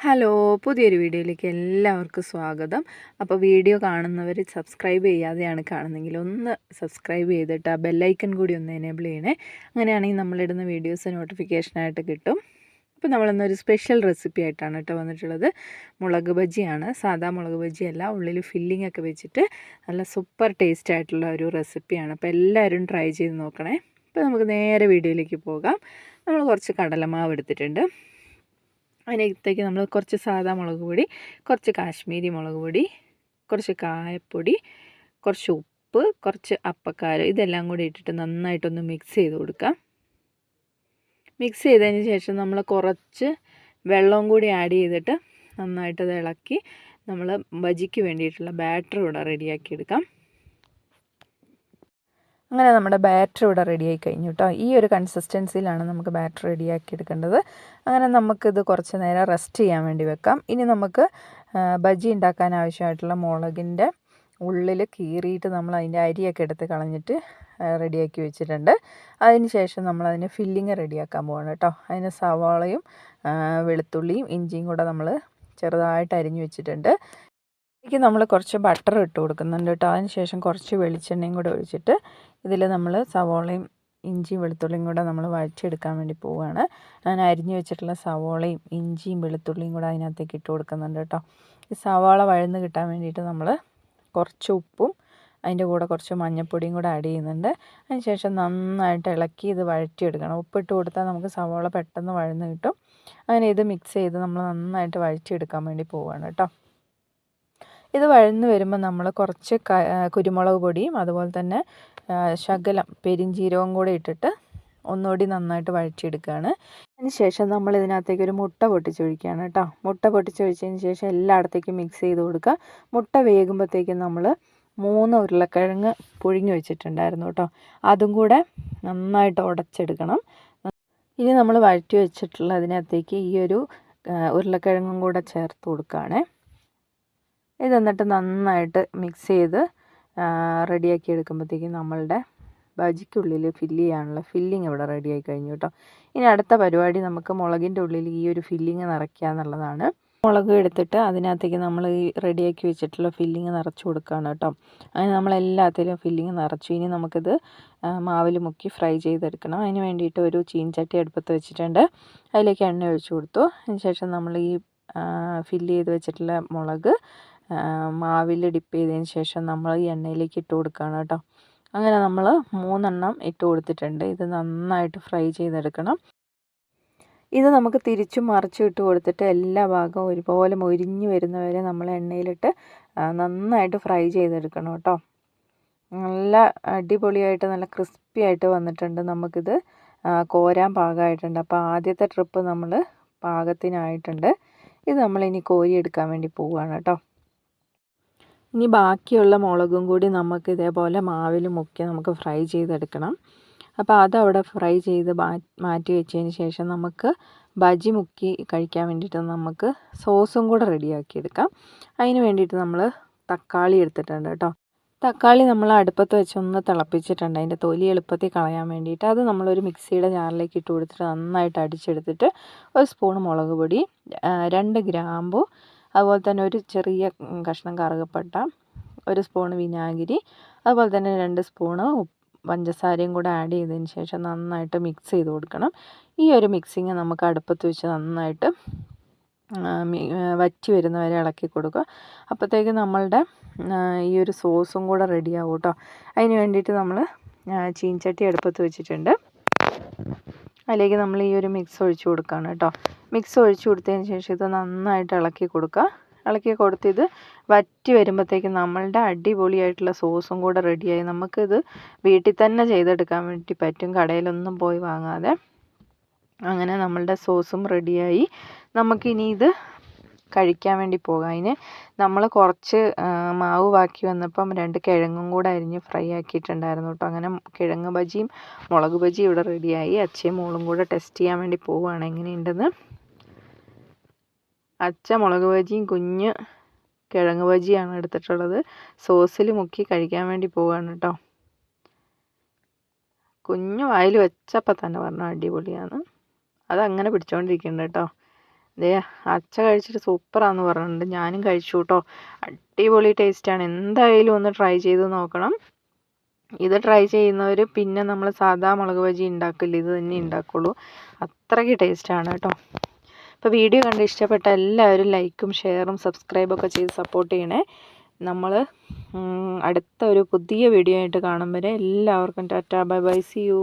Hello പുതിയൊരു വീഡിയോയിലേക്ക് എല്ലാവർക്കും സ്വാഗതം. അപ്പോൾ വീഡിയോ കാണുന്നവർ സബ്സ്ക്രൈബ് ചെയ്യാതെയാണ് കാണുന്നതെങ്കിൽ ഒന്ന് സബ്സ്ക്രൈബ് ചെയ്തിട്ട് ആ ബെല്ലൈക്കൺ കൂടി ഒന്ന് എനേബിൾ ചെയ്യണേ. അങ്ങനെയാണെങ്കിൽ നമ്മളിടുന്ന വീഡിയോസ് നോട്ടിഫിക്കേഷനായിട്ട് കിട്ടും. അപ്പോൾ നമ്മളിന്നൊരു സ്പെഷ്യൽ റെസിപ്പി ആയിട്ടാണ് കേട്ടോ വന്നിട്ടുള്ളത്. മുളക് ബജിയാണ്. സാധാ മുളക് ബജിയല്ല ഉള്ളിൽ ഫില്ലിംഗ് ഒക്കെ വെച്ചിട്ട് നല്ല സൂപ്പർ ടേസ്റ്റ് ആയിട്ടുള്ള ഒരു റെസിപ്പിയാണ് അപ്പോൾ എല്ലാവരും ട്രൈ ചെയ്ത് നോക്കണേ. അപ്പോൾ നമുക്ക് നേരെ വീഡിയോയിലേക്ക് പോകാം. നമ്മൾ കുറച്ച് കടലമാവ് എടുത്തിട്ടുണ്ട്. അതിനകത്തേക്ക് നമ്മൾ കുറച്ച് സാധാ മുളക് പൊടി കുറച്ച് കാശ്മീരി മുളക് പൊടി കുറച്ച് കായപ്പൊടി കുറച്ച് ഉപ്പ് കുറച്ച് അപ്പക്കാരം ഇതെല്ലാം കൂടി ഇട്ടിട്ട് നന്നായിട്ടൊന്ന് മിക്സ് ചെയ്ത് കൊടുക്കാം. മിക്സ് ചെയ്തതിന് ശേഷം നമ്മൾ കുറച്ച് വെള്ളവും കൂടി ആഡ് ചെയ്തിട്ട് നന്നായിട്ടത് ഇളക്കി നമ്മൾ ബജിക്ക് വേണ്ടിയിട്ടുള്ള ബാറ്റർ ഇവിടെ റെഡിയാക്കി എടുക്കാം. അങ്ങനെ നമ്മുടെ ബാറ്റർ ഇവിടെ റെഡിയായി കഴിഞ്ഞു കേട്ടോ ഈ ഒരു കൺസിസ്റ്റൻസിയിലാണ് നമുക്ക് ബാറ്റർ റെഡിയാക്കി എടുക്കേണ്ടത്. അങ്ങനെ നമുക്കിത് കുറച്ച് നേരം റെസ്റ്റ് ചെയ്യാൻ വേണ്ടി വെക്കാം. ഇനി നമുക്ക് ബജി ഉണ്ടാക്കാൻ ആവശ്യമായിട്ടുള്ള മുളകിന്റെ ഉള്ളിൽ കീറിയിട്ട് നമ്മൾ അതിന്റെ അരിയൊക്കെ എടുത്ത് കളഞ്ഞിട്ട് റെഡിയാക്കി വെച്ചിട്ടുണ്ട്. അതിന് ശേഷം നമ്മൾ അതിന് ഫില്ലിങ് റെഡിയാക്കാൻ പോവാണ് കേട്ടോ അതിന് സവാളയും വെളുത്തുള്ളിയും ഇഞ്ചിയും കൂടെ നമ്മൾ ചെറുതായിട്ട് അരിഞ്ഞു വെച്ചിട്ടുണ്ട്. ഇതിലേക്ക് നമ്മൾ കുറച്ച് ബട്ടർ ഇട്ട് കൊടുക്കുന്നുണ്ട് കേട്ടോ അതിന് ശേഷം കുറച്ച് വെളിച്ചെണ്ണയും കൂടെ ഒഴിച്ചിട്ട് ഇതിൽ നമ്മൾ സവോളയും ഇഞ്ചിയും വെളുത്തുള്ളിയും കൂടെ നമ്മൾ വഴച്ചെടുക്കാൻ വേണ്ടി പോവുകയാണ് ഞാൻ അരിഞ്ഞു വെച്ചിട്ടുള്ള സവോളയും ഇഞ്ചിയും വെളുത്തുള്ളിയും കൂടെ അതിനകത്തേക്ക് ഇട്ട് കൊടുക്കുന്നുണ്ട് കേട്ടോ ഈ സവാള വഴന്ന് കിട്ടാൻ വേണ്ടിയിട്ട് നമ്മൾ കുറച്ച് ഉപ്പും അതിന്റെ കൂടെ കുറച്ച് മഞ്ഞൾപ്പൊടിയും കൂടെ ആഡ് ചെയ്യുന്നുണ്ട്. അതിനുശേഷം നന്നായിട്ട് ഇളക്കി ഇത് വഴറ്റിയെടുക്കണം. ഉപ്പിട്ട് കൊടുത്താൽ നമുക്ക് സവോള പെട്ടെന്ന് വഴന്ന് കിട്ടും. അങ്ങനെ ഇത് മിക്സ് ചെയ്ത് നമ്മൾ നന്നായിട്ട് വഴറ്റിയെടുക്കാൻ വേണ്ടി പോവുകയാണ് കേട്ടോ ഇത് വഴന്ന് വരുമ്പോൾ നമ്മൾ കുറച്ച് കുരുമുളക് പൊടിയും അതുപോലെ തന്നെ ശകലം പെരിഞ്ചീരകവും കൂടെ ഇട്ടിട്ട് ഒന്നുകൂടി നന്നായിട്ട് വഴറ്റിയെടുക്കുകയാണ്. അതിന് ശേഷം നമ്മൾ ഇതിനകത്തേക്ക് ഒരു മുട്ട പൊട്ടിച്ചൊഴിക്കുകയാണ് കേട്ടോ. മുട്ട പൊട്ടിച്ചൊഴിച്ചതിന് ശേഷം എല്ലായിടത്തേക്കും മിക്സ് ചെയ്ത് കൊടുക്കുക. മുട്ട വേകുമ്പോഴത്തേക്കും നമ്മൾ മൂന്ന് ഉരുളക്കിഴങ്ങ് പുഴുങ്ങി വെച്ചിട്ടുണ്ടായിരുന്നു കേട്ടോ. അതും കൂടെ നന്നായിട്ട് ഉടച്ചെടുക്കണം. ഇനി നമ്മൾ വഴറ്റി വെച്ചിട്ടുള്ള അതിനകത്തേക്ക് ഈ ഒരു ഉരുളക്കിഴങ്ങും കൂടെ ചേർത്ത് കൊടുക്കുകയാണേ. ഇത് എന്നിട്ട് നന്നായിട്ട് മിക്സ് ചെയ്ത് റെഡിയാക്കി എടുക്കുമ്പോഴത്തേക്കും നമ്മളുടെ ബജിക്കുള്ളിൽ ഫില്ല് ചെയ്യാനുള്ള ഫില്ലിങ് ഇവിടെ റെഡിയായി കഴിഞ്ഞു കേട്ടോ ഇനി അടുത്ത പരിപാടി നമുക്ക് മുളകിന്റെ ഉള്ളിൽ ഈ ഒരു ഫില്ലിങ് നിറയ്ക്കുക എന്നുള്ളതാണ്. മുളക് എടുത്തിട്ട് അതിനകത്തേക്ക് നമ്മൾ ഈ റെഡിയാക്കി വെച്ചിട്ടുള്ള ഫില്ലിങ് നിറച്ച് കൊടുക്കുകയാണ് കേട്ടോ അങ്ങനെ നമ്മൾ എല്ലാത്തിലും ഫില്ലിങ് നിറച്ചു. ഇനി നമുക്കിത് മാവിൽ മുക്കി ഫ്രൈ ചെയ്തെടുക്കണം. അതിന് വേണ്ടിയിട്ട് ഒരു ചീൻചട്ടി അടുപ്പത്ത് വെച്ചിട്ടുണ്ട്. അതിലേക്ക് എണ്ണ ഒഴിച്ചു കൊടുത്തു. അതിന് ശേഷം നമ്മൾ ഈ ഫില്ല് ചെയ്ത് വെച്ചിട്ടുള്ള മുളക് മാവിൽ ഡിപ്പ് ചെയ്തതിന് ശേഷം നമ്മൾ ഈ എണ്ണയിലേക്ക് ഇട്ട് കൊടുക്കുകയാണ് കേട്ടോ. അങ്ങനെ നമ്മൾ മൂന്നെണ്ണം ഇട്ട് കൊടുത്തിട്ടുണ്ട്. ഇത് നന്നായിട്ട് ഫ്രൈ ചെയ്തെടുക്കണം. ഇത് നമുക്ക് തിരിച്ചും മറിച്ചും ഇട്ട് കൊടുത്തിട്ട് എല്ലാ ഭാഗവും ഒരുപോലെ മൊരിഞ്ഞ് വരുന്നവരെ നമ്മൾ എണ്ണയിലിട്ട് നന്നായിട്ട് ഫ്രൈ ചെയ്തെടുക്കണം കേട്ടോ. നല്ല അടിപൊളിയായിട്ട് നല്ല ക്രിസ്പി ആയിട്ട് വന്നിട്ടുണ്ട് നമുക്കിത് കോരാൻ പാകമായിട്ടുണ്ട്. അപ്പോൾ ആദ്യത്തെ ട്രിപ്പ് നമ്മൾ പാകത്തിനായിട്ടുണ്ട്. ഇത് നമ്മളിനി കോരിയെടുക്കാൻ വേണ്ടി പോവുകയാണ് കേട്ടോ. ഇനി ബാക്കിയുള്ള മുളകും കൂടി നമുക്ക് ഇതേപോലെ മാവിൽ മുക്കി നമുക്ക് ഫ്രൈ ചെയ്തെടുക്കണം. അപ്പോൾ അതവിടെ ഫ്രൈ ചെയ്ത് മാറ്റി വെച്ചതിന് ശേഷം നമുക്ക് ബജി മുക്കി കഴിക്കാൻ വേണ്ടിയിട്ട് നമുക്ക് സോസും കൂടെ റെഡിയാക്കി എടുക്കാം അതിന് വേണ്ടിയിട്ട് നമ്മൾ തക്കാളി എടുത്തിട്ടുണ്ട് കേട്ടോ. തക്കാളി നമ്മൾ അടുപ്പത്ത് വെച്ച് ഒന്ന് തിളപ്പിച്ചിട്ടുണ്ട്. അതിന്റെ തൊലി എളുപ്പത്തിൽ കളയാൻ വേണ്ടിയിട്ട് അത് നമ്മളൊരു മിക്സിയുടെ ജാറിലേക്ക് ഇട്ട് കൊടുത്തിട്ട് നന്നായിട്ട് അടിച്ചെടുത്തിട്ട് ഒരു സ്പൂൺ മുളക് പൊടി രണ്ട് ഗ്രാമ്പു അതുപോലെ തന്നെ ഒരു ചെറിയ കഷ്ണം കറുകപ്പട്ട ഒരു സ്പൂൺ വിനാഗിരി അതുപോലെ തന്നെ രണ്ട് സ്പൂണ് പഞ്ചസാരയും കൂടെ ആഡ് ചെയ്തതിന് ശേഷം നന്നായിട്ട് മിക്സ് ചെയ്ത് കൊടുക്കണം. ഈ ഒരു മിക്സിങ് നമുക്ക് അടുപ്പത്ത് വെച്ച് നന്നായിട്ട് വറ്റി വരുന്നവരെ ഇളക്കി കൊടുക്കുക. അപ്പോഴത്തേക്ക് നമ്മളുടെ ഈ ഒരു സോസും കൂടെ റെഡിയാവും കേട്ടോ. അതിന് വേണ്ടിയിട്ട് നമ്മൾ ചീൻചട്ടി അടുപ്പത്ത് വെച്ചിട്ടുണ്ട്. അതിലേക്ക് നമ്മൾ ഈ ഒരു മിക്സ് ഒഴിച്ച് കൊടുക്കുകയാണ് കേട്ടോ. മിക്സ് ഒഴിച്ച് കൊടുത്തതിന് ശേഷം ഇത് നന്നായിട്ട് ഇളക്കി കൊടുക്കുക. ഇളക്കി കൊടുത്ത് ഇത് വറ്റി വരുമ്പോഴത്തേക്കും നമ്മളുടെ അടിപൊളിയായിട്ടുള്ള സോസും കൂടെ റെഡിയായി. നമുക്കിത് വീട്ടിൽ തന്നെ ചെയ്തെടുക്കാൻ വേണ്ടി പറ്റും. കടയിലൊന്നും പോയി വാങ്ങാതെ. അങ്ങനെ നമ്മളുടെ സോസും റെഡിയായി. നമുക്കിനി ഇത് കഴിക്കാൻ വേണ്ടി പോകാം. അതിന് നമ്മൾ കുറച്ച് മാവ് ബാക്കി വന്നപ്പം രണ്ട് കിഴങ്ങും കൂടെ അരിഞ്ഞ് ഫ്രൈ ആക്കിയിട്ടുണ്ടായിരുന്നു കേട്ടോ. അങ്ങനെ കിഴങ്ങ് ബജിയും മുളക് ബജിയും ഇവിടെ റെഡിയായി. അച്ഛയും മോളും കൂടെ ടെസ്റ്റ് ചെയ്യാൻ വേണ്ടി പോവുകയാണ്. എങ്ങനെയുണ്ടെന്ന് അച്ഛ മുളക് ബജിയും കുഞ്ഞ് കിഴങ്ങ് ബജിയാണ് എടുത്തിട്ടുള്ളത്. സോസിൽ മുക്കി കഴിക്കാൻ വേണ്ടി പോവാണ് കേട്ടോ കുഞ്ഞു വായിൽ വെച്ചപ്പോൾ തന്നെ പറഞ്ഞു അടിപൊളിയാണ്. അതങ്ങനെ പിടിച്ചുകൊണ്ടിരിക്കുന്നുണ്ട് കേട്ടോ ദേ അച്ച കഴിച്ചിട്ട് സൂപ്പറാന്ന് പറഞ്ഞിട്ടുണ്ട്. ഞാനും കഴിച്ചു കേട്ടോ അടിപൊളി ടേസ്റ്റാണ്. എന്തായാലും ഒന്ന് ട്രൈ ചെയ്ത് നോക്കണം. ഇത് ട്രൈ ചെയ്യുന്നവർ പിന്നെ നമ്മൾ സാധാ മുളക് ബജി ഉണ്ടാക്കില്ല. ഇത് തന്നെ ഉണ്ടാക്കുള്ളൂ. അത്രയ്ക്ക് ടേസ്റ്റാണ് കേട്ടോ അപ്പോൾ വീഡിയോ കണ്ട് ഇഷ്ടപ്പെട്ട എല്ലാവരും ലൈക്കും ഷെയറും സബ്സ്ക്രൈബൊക്കെ ചെയ്ത് സപ്പോർട്ട് ചെയ്യണേ. നമ്മൾ അടുത്ത ഒരു പുതിയ വീഡിയോ ആയിട്ട് കാണും വരെ എല്ലാവർക്കും tata bye bye see you